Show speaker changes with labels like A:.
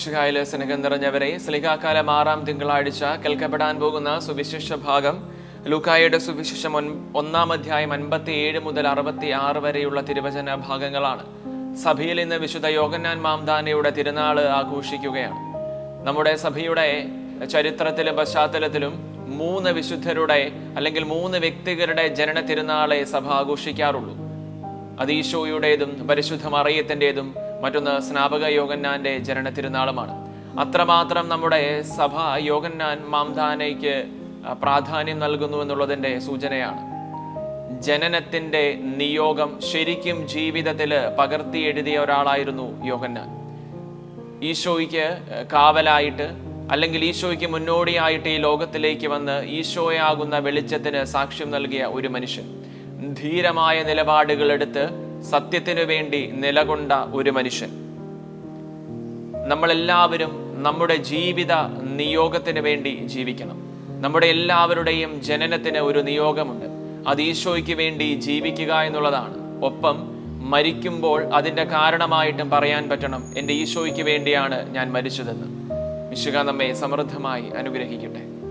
A: ശിഹായിലെ സ്നേഹം നിറഞ്ഞവരെ സ്ലിഹാക്കാലം ആറാം തിങ്കളാഴ്ച കേൾക്കപ്പെടാൻ പോകുന്ന സുവിശേഷ ഭാഗം. ലൂക്കായുടെ സുവിശേഷം ഒന്നാം അധ്യായം അൻപത്തി ഏഴ് മുതൽ അറുപത്തി ആറ് വരെയുള്ള തിരുവചന ഭാഗങ്ങളാണ്. സഭയിൽ ഇന്ന് വിശുദ്ധ യോഗന്നാൻ മാംദാനയുടെ തിരുനാൾ ആഘോഷിക്കുകയാണ്. നമ്മുടെ സഭയുടെ ചരിത്രത്തിലും പശ്ചാത്തലത്തിലും മൂന്ന് വിശുദ്ധരുടെ അല്ലെങ്കിൽ മൂന്ന് വ്യക്തികളുടെ ജനന തിരുനാളെ സഭ ആഘോഷിക്കാറുള്ളൂ. അത് ഈശോയുടേതും പരിശുദ്ധ മറിയത്തിന്റെതും മറ്റൊന്ന് സ്നാപക യോഗന്നാന്റെ ജനന തിരുനാളുമാണ് അത്രമാത്രം നമ്മുടെ സഭ യോഗന്നാൻ മാംധാനയ്ക്ക് പ്രാധാന്യം നൽകുന്നു എന്നുള്ളതിന്റെ സൂചനയാണ്. ജനനത്തിന്റെ നിയോഗം ശരിക്കും ജീവിതത്തിൽ പകർത്തി എഴുതിയ ഒരാളായിരുന്നു യോഗന്നാൻ ഈശോയ്ക്ക് കാവലായിട്ട് അല്ലെങ്കിൽ ഈശോയ്ക്ക് മുന്നോടിയായിട്ട് ഈ ലോകത്തിലേക്ക് വന്ന് ഈശോയാകുന്ന വെളിച്ചത്തിന് സാക്ഷ്യം നൽകിയ ഒരു മനുഷ്യൻ. ധീരമായ നിലപാടുകൾ എടുത്ത് സത്യത്തിനു വേണ്ടി നിലകൊണ്ട ഒരു മനുഷ്യൻ. നമ്മളെല്ലാവരും നമ്മുടെ ജീവിത നിയോഗത്തിന് വേണ്ടി ജീവിക്കണം. നമ്മുടെ എല്ലാവരുടെയും ജനനത്തിന് ഒരു നിയോഗമുണ്ട്. അത് ഈശോയ്ക്ക് വേണ്ടി ജീവിക്കുക എന്നുള്ളതാണ്. ഒപ്പം മരിക്കുമ്പോൾ അതിന്റെ കാരണമായിട്ടും പറയാൻ പറ്റണം എന്റെ ഈശോയ്ക്ക് വേണ്ടിയാണ് ഞാൻ മരിച്ചതെന്ന്. വിശുക നമ്മെ സമൃദ്ധമായി അനുഗ്രഹിക്കട്ടെ.